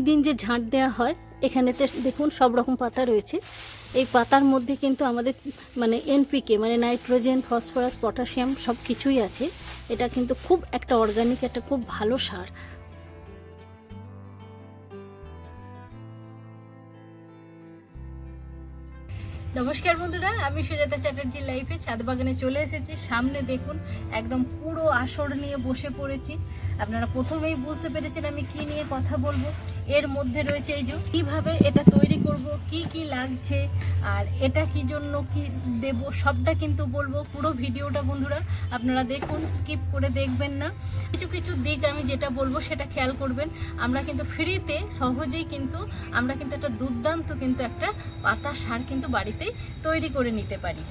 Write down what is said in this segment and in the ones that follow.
প্রতিদিন যে ঝাঁট দেওয়া হয়, এখানেতে দেখুন সব রকম পাতা রয়েছে। এই পাতার মধ্যে কিন্তু আমাদের মানে এনপিকে মানে নাইট্রোজেন, ফসফরাস, পটাশিয়াম সব কিছুই আছে। এটা কিন্তু খুব একটা অর্গানিক একটা খুব ভালো সার। নমস্কার বন্ধুরা, আমি সুজাতা চ্যাটার্জি লাইফে ছাদ বাগানে চলে এসেছি। সামনে দেখুন, একদম পুরো আসর নিয়ে বসে পড়েছি। আপনারা প্রথমেই বুঝতে পেরেছেন আমি কি নিয়ে কথা বলব। এর মধ্যে রয়েছে এই যে কীভাবে এটা তৈরি করব, কি কি লাগছে, আর এটা কি জন্য কি দেব, সবটা কিন্তু বলব পুরো ভিডিওটা বন্ধুরা। আপনারা দেখুন স্কিপ করে দেখবেন না। কিছু কিছু দিক আমি যেটা বলব সেটা খেয়াল করবেন। আমরা কিন্তু ফ্রিতে সহজেই কিন্তু, আমরা কিন্তু একটা দুর্দান্ত কিন্তু একটা পাতা সার কিন্তু বাড়িতেই তৈরি করে নিতে পারি।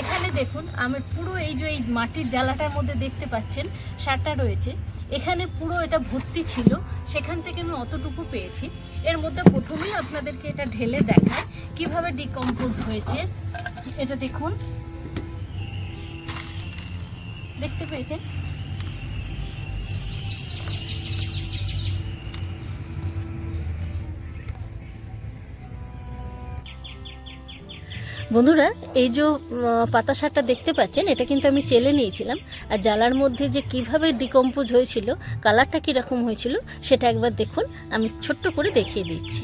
এখানে দেখুন আমার পুরো এই যে এই মাটির জ্বালাটার মধ্যে দেখতে পাচ্ছেন, সারটা রয়েছে। এখানে পুরো এটা ভর্তি ছিল, সেখান থেকে আমি অতটুকু পেয়েছি। এর মধ্যে প্রথমেই আপনাদেরকে এটা ঢেলে দেখায় কীভাবে ডিকম্পোজ হয়েছে। এটা দেখুন। দেখতে পেয়েছেন? বন্ধুরা, এই যে পাতা সারটা দেখতে পাচ্ছেন, এটা কিন্তু আমি চেলে নিয়েছিলাম। আর জ্বালার মধ্যে যে কীভাবে ডিকম্পোজ হয়েছিল, কালারটা কীরকম হয়েছিল, সেটা একবার দেখুন, আমি ছোট্ট করে দেখিয়ে দিচ্ছি।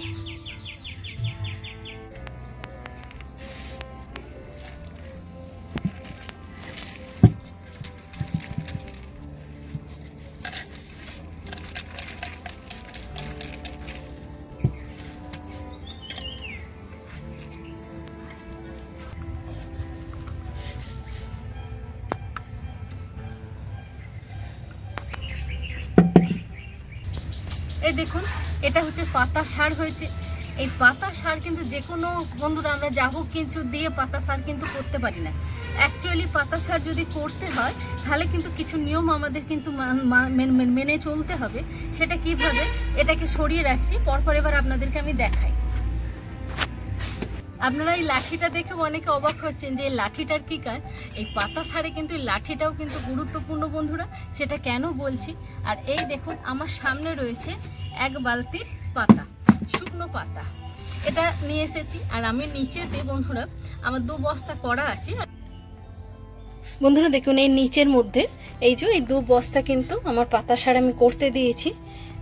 এই দেখুন, এটা হচ্ছে পাতা সার হয়েছে। এই পাতা সার কিন্তু যে কোনো বন্ধুরা, আমরা যা হোক কিছু দিয়ে পাতা সার কিন্তু করতে পারি না। অ্যাকচুয়ালি পাতা সার যদি করতে হয়, তাহলে কিন্তু কিছু নিয়ম আমাদের কিন্তু মান- চলতে হবে। সেটা কীভাবে? এটাকে সরিয়ে রাখছি, পরপর এবার আপনাদেরকে আমি দেখাই। আপনারা এই লাঠিটা দেখে অনেকে অবাক হচ্ছেন যে এই লাঠিটার কি কাজ? এই পাতা সারে কিন্তু এই লাঠিটাও কিন্তু গুরুত্বপূর্ণ বন্ধুরা, সেটা কেন বলছি? আর এই দেখুন, আমার সামনে রয়েছে এক বালতি পাতা, শুকনো পাতা। এটা নিয়ে এসেছি, আর আমি নিচেতে বন্ধুরা, আমার দু বস্তা করা আছে। বন্ধুরা দেখুন, এই নিচের মধ্যে, এই যে, এই দু বস্তা কিন্তু আমার পাতা সার আমি করতে দিয়েছি।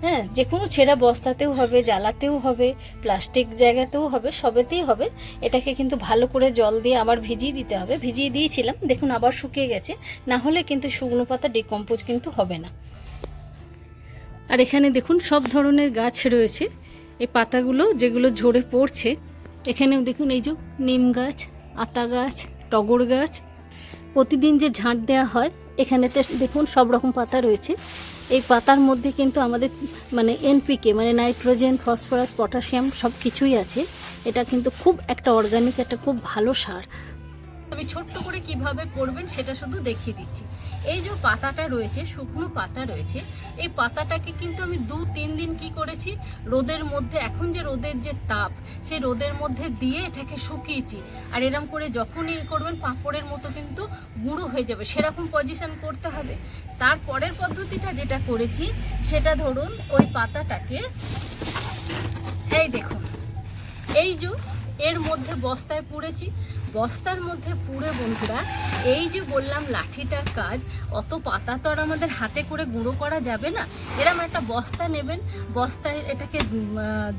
হ্যাঁ যে কোনো ছেঁড়া বস্তাতেও হবে, জ্বালাতেও হবে, প্লাস্টিক জায়গাতেও হবে, সবেতেই হবে। এটাকে কিন্তু ভালো করে জল দিয়ে আবার ভিজিয়ে দিতে হবে। ভিজিয়ে দিয়েছিলাম, দেখুন আবার শুকিয়ে গেছে। না হলে কিন্তু শুকনো পাতা ডিকম্পোজ কিন্তু হবে না। আর এখানে দেখুন, সব ধরনের গাছ রয়েছে। এই পাতাগুলো যেগুলো ঝরে পড়ছে, এখানেও দেখুন এই যে নিম গাছ, আতা গাছ, টগর গাছ। প্রতিদিন যে ঝাঁট দেওয়া হয়, এখানেতে দেখুন সব রকম পাতা রয়েছে। এই পাতার মধ্যে কিন্তু আমাদের মানে এনপিকে মানে নাইট্রোজেন ফসফরাস পটাশিয়াম সব কিছুই আছে। এটা কিন্তু খুব একটা অর্গানিক একটা খুব ভালো সার। আমি ছোট্ট করে কীভাবে করবেন সেটা শুধু দেখিয়ে দিচ্ছি। এই যে পাতাটা রয়েছে, শুকনো পাতা রয়েছে, এই পাতাটাকে কিন্তু আমি দু, তিন দিন কি করেছি, রোদের মধ্যে, এখন যে রোদের যে তাপ, সেই রোদের মধ্যে দিয়ে এটাকে শুকিয়েছি। আর এরম করে যখনই করবেন, পাঁপড়ের মতো কিন্তু গুঁড়ো হয়ে যাবে। সেরকম পজিশন করতে হবে। তারপরের পদ্ধতিটা যেটা করেছি, সেটা ধরুন ওই পাতাটাকে, এই দেখুন, এই যে এর মধ্যে বস্তায় পুড়েছি। বস্তার মধ্যে পুড়ে বন্ধুরা, এই যে বললাম লাঠিটার কাজ, অত পাতা তো আর আমাদের হাতে করে গুঁড়ো করা যাবে না। এরম একটা বস্তা নেবেন, বস্তায় এটাকে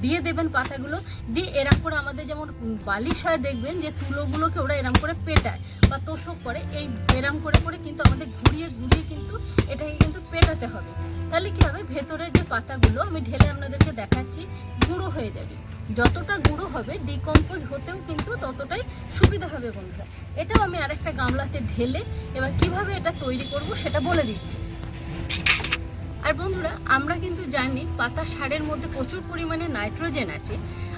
দিয়ে দেবেন পাতাগুলো, দিয়ে এরম করে আমাদের যেমন বালিশ হয় দেখবেন যে তুলোগুলোকে ওরা এরম করে পেটায় বা তোষক করে, এই এরম করে করে কিন্তু আমাদের ঘুরিয়ে ঘুরিয়ে কিন্তু এটাকে কিন্তু পেটাতে হবে। তাহলে কি হবে? ভেতরের যে পাতাগুলো আমি ঢেলে আপনাদেরকে দেখাচ্ছি, গুঁড়ো হয়ে যাবে। যতটা গুঁড়ো হবে ডিকম্পোজ হতেও কিন্তু ততটাই সুবিধা হবে বন্ধুরা। এটাও আমি আরেকটা গামলাতে ঢেলে এবার কীভাবে এটা তৈরি করব সেটা বলে দিচ্ছি। আর বন্ধুরা, আমরা কিন্তু জানি পাতা সারের মধ্যে প্রচুর পরিমাণে নাইট্রোজেন আছে।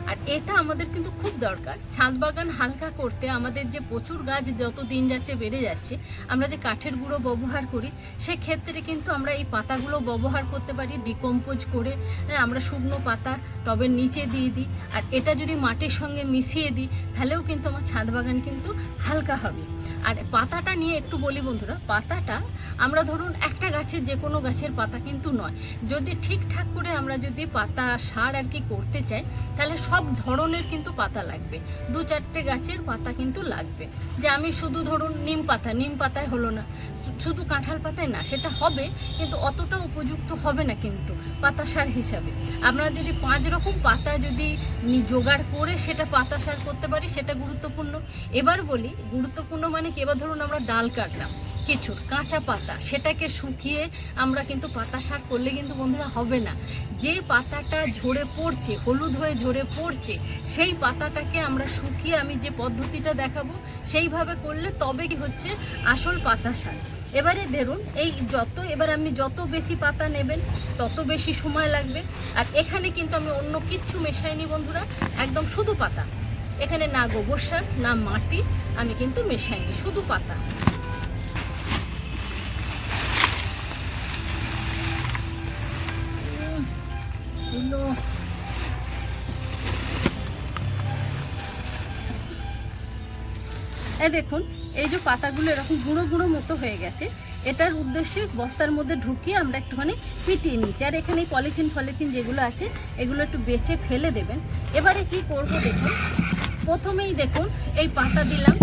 আর এটা আমাদের কিন্তু খুব দরকার। ছাদ বাগান হালকা করতে আমাদের যে প্রচুর গাছ যত দিন যাচ্ছে বেড়ে যাচ্ছে আমরা যে কাঠের গুঁড়ো ব্যবহার করি সেক্ষেত্রে কিন্তু আমরা এই পাতাগুলো ব্যবহার করতে পারি ডিকম্পোজ করে হ্যাঁ, আমরা শুকনো পাতা টবের নিচে দিয়ে দিই। আর এটা যদি মাটির সঙ্গে মিশিয়ে দিই তাহলেও কিন্তু আমার ছাদ বাগান কিন্তু হালকা হবে। আর পাতাটা নিয়ে একটু বলি বন্ধুরা, পাতাটা আমরা ধরুন একটা গাছের যে কোনো গাছের পাতা কিন্তু নয়। যদি ঠিকঠাক করে আমরা যদি পাতা সার আর কি করতে চাই, তাহলে সব ধরনের কিন্তু পাতা লাগবে। দু চারটে গাছের পাতা কিন্তু লাগবে। যে আমি শুধু ধরুন নিম পাতা, নিম পাতায় হলো না। শুধু কাঁঠাল পাতায় না, সেটা হবে, কিন্তু অতটা উপযুক্ত হবে না কিন্তু পাতা সার হিসাবে। আমরা যদি পাঁচ রকম পাতা যদি জোগাড় করে সেটা পাতা সার করতে পারি, সেটা গুরুত্বপূর্ণ। এবার বলি, গুরুত্বপূর্ণ মানে কি? এবার ধরুন আমরা ডাল কাটলাম কিছুর কাঁচা পাতা, সেটাকে শুকিয়ে আমরা কিন্তু পাতা শাক করলে কিন্তু বন্ধুরা হবে না। যে পাতাটা ঝরে পড়ছে, হলুদ হয়ে ঝরে পড়ছে, সেই পাতাটাকে আমরা শুকিয়ে আমি যে পদ্ধতিটা দেখাবো, সেইভাবে করলে তবে কি হচ্ছে আসল পাতা শাক এবারে ধরুন, এই যত, এবার আপনি যত বেশি পাতা নেবেন, তত বেশি সময় লাগবে। আর এখানে কিন্তু আমি অন্য কিচ্ছু মেশাইনি বন্ধুরা, একদম শুধু পাতা। এখানে না গোবর সার, না মাটি, আমি কিন্তু মেশাইনি, শুধু পাতা। এই দেখুন এই যে পাতাগুলো এরকম গুঁড়ো গুঁড়ো মতো হয়ে গেছে, এটার উদ্দেশ্যে বস্তার মধ্যে ঢুকিয়ে আমরা একটুখানি পিটিয়ে নিচ্ছি। আর এখানে পলিথিন ফলিথিন যেগুলো আছে, এগুলো একটু বেছে ফেলে দেবেন। এবারে কি করব দেখুন, প্রথমেই দেখুন, এই পাতা দিলাম।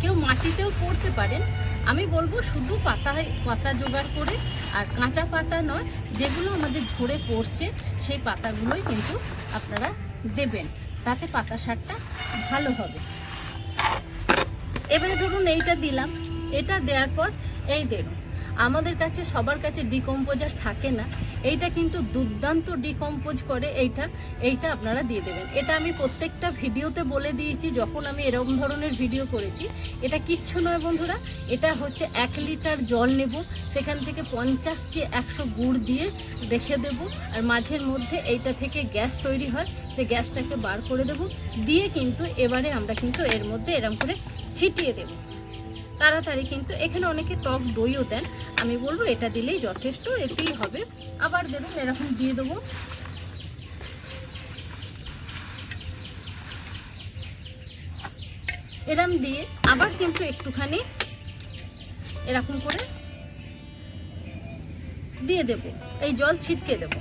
কেউ মাটিতেও পড়তে পারেন। আমি বলব শুধু পাতায় পাতা জোগাড় করে আর কাঁচা পাতা নয়, যেগুলো আমাদের ঝরে পড়ছে, সেই পাতাগুলোই কিন্তু আপনারা দেবেন। তাতে পাতা সারটা ভালো হবে। এবারে ধরুন এইটা দিলাম। এটা দেওয়ার পর এই দেখুন আমাদের কাছে, সবার কাছে ডিকম্পোজার থাকে না। এইটা কিন্তু দুর্দান্ত ডিকম্পোজ করে এইটা এইটা আপনারা দিয়ে দেবেন। এটা আমি প্রত্যেকটা ভিডিওতে বলে দিয়েছি, যখন আমি এরকম ধরনের ভিডিও করেছি। এটা কিচ্ছু নয় বন্ধুরা, এটা হচ্ছে এক লিটার জল নেব। সেখান থেকে পঞ্চাশ কি একশো গুড় দিয়ে রেখে দেব। আর মাঝের মধ্যে এইটা থেকে গ্যাস তৈরি হয়, সে গ্যাসটাকে বার করে দেব। দিয়ে কিন্তু এবারে আমরা কিন্তু এর মধ্যে এরম করে ছিটিয়ে দেবো। তাড়াতাড়ি, কিন্তু এখানে অনেকে টক দইও দেন। আমি বলব এটা দিলেই যথেষ্ট, এতেই হবে। আবার দেবেন এরকম দিয়ে দেবো। এরম দিয়ে আবার কিন্তু একটুখানি এরকম করে দিয়ে দেব। এই জল ছিটকে দেবো।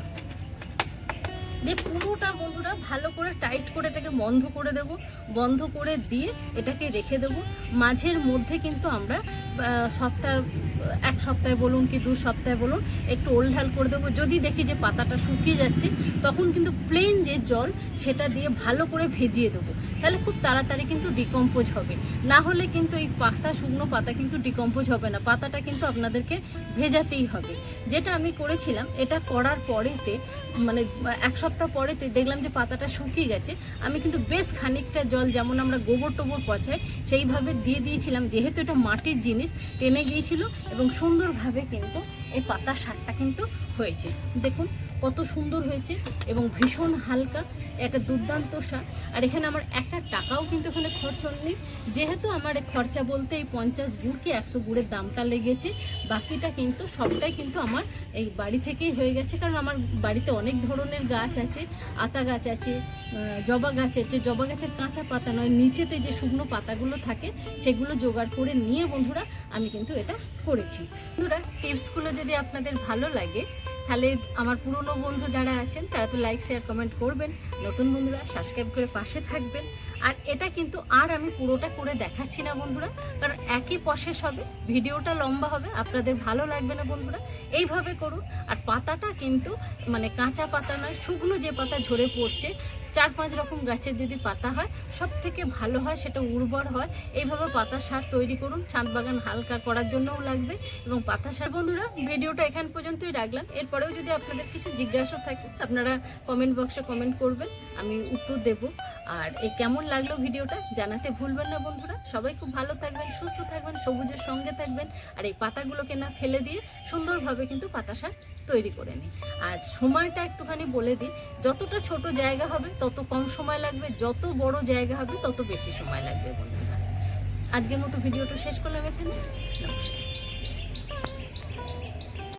দিয়ে পুরোটা বন্ধুরা ভালো করে টাইট করে এটাকে বন্ধ করে দেব, বন্ধ করে দিয়ে এটাকে রেখে দেব। মাঝের মধ্যে কিন্তু আমরা সপ্তাহ, এক সপ্তাহে বলুন কি দু সপ্তাহে বলুন, একটু ওলঢাল করে দেবো। যদি দেখি যে পাতাটা শুকিয়ে যাচ্ছে, তখন কিন্তু প্লেন যে জল, সেটা দিয়ে ভালো করে ভেজিয়ে দেবো। তাহলে খুব তাড়াতাড়ি কিন্তু ডিকম্পোজ হবে। না হলে কিন্তু এই পাতা, শুকনো পাতা কিন্তু ডিকম্পোজ হবে না। পাতাটা কিন্তু আপনাদেরকে ভেজাতেই হবে। যেটা আমি করেছিলাম, এটা করার পরেতে মানে এক সপ্তাহ পরেতে দেখলাম যে পাতাটা শুকিয়ে গেছে। আমি কিন্তু বেশ খানিকটা জল, যেমন আমরা গোবর টোবর পচাই, সেইভাবে দিয়ে দিয়েছিলাম। যেহেতু এটা মাটির জিনিস, টেনে গিয়েছিল এবং সুন্দরভাবে কিন্তু এই পাতা সারটা কিন্তু হয়েছে। দেখুন কত সুন্দর হয়েছে এবং ভীষণ হালকা, একটা দুর্দান্ত সার। আর এখানে আমার একটা টাকাও কিন্তু এখানে খরচ নেই যেহেতু আমার খরচা বলতে এই পঞ্চাশ গুড় কি একশো গুড়ের দামটা লেগেছে, বাকিটা কিন্তু সবটাই কিন্তু আমার এই বাড়ি থেকেই হয়ে গেছে। কারণ আমার বাড়িতে অনেক ধরনের গাছ আছে, আতা গাছ আছে জবা গাছ আছে। জবা গাছের কাঁচা পাতা নয়, নিচেতে যে শুকনো পাতাগুলো থাকে, সেগুলো জোগাড় করে নিয়ে বন্ধুরা, আমি কিন্তু এটা করেছি। বন্ধুরা, টিপসগুলো যদি আপনাদের ভালো লাগে তাহলে আমার পুরনো বন্ধু যারা আছেন, তারা তো লাইক শেয়ার কমেন্ট করবেন। নতুন বন্ধুরা সাবস্ক্রাইব করে পাশে থাকবেন। আর এটা কিন্তু আর আমি পুরোটা করে দেখাচ্ছি না বন্ধুরা, কারণ একই প্রসেস হবে, ভিডিওটা লম্বা হবে, আপনাদের ভালো লাগবে না বন্ধুরা। এইভাবে করুন। আর পাতাটা কিন্তু মানে কাঁচা পাতা নয়, শুকনো যে পাতা ঝরে পড়ছে চার পাঁচ রকম গাছের যদি পাতা হয় সব থেকে ভালো হয় সেটা উর্বর হয়। এইভাবে পাতা সার তৈরি করুন। ছাদ বাগান হালকা করার জন্যও লাগবে। এবং পাতা সার, বন্ধুরা, ভিডিওটা এখান পর্যন্তই রাখলাম। এরপরেও যদি আপনাদের কিছু জিজ্ঞাসা থাকে, আপনারা কমেন্ট বক্সে কমেন্ট করবেন, আমি উত্তর দেব। আর এই কেমন লাগল ভিডিওটা জানাতে ভুলবেন না, বন্ধুরা। সবাই খুব ভালো থাকবেন, সুস্থ থাকবেন, সবুজের সঙ্গে থাকবেন। আর এই পাতাগুলোকে না ফেলে দিয়ে সুন্দরভাবে কিন্তু পাতা সার তৈরি করে নিই আর সময়টা একটুখানি বলে দিই যতটা ছোট জায়গা হবে তত কম সময় লাগবে, যত বড় জায়গা হবে তত বেশি সময় লাগবে বন্ধুরা। আজকের মতো ভিডিওটা শেষ করলাম এখানে। নমস্কার।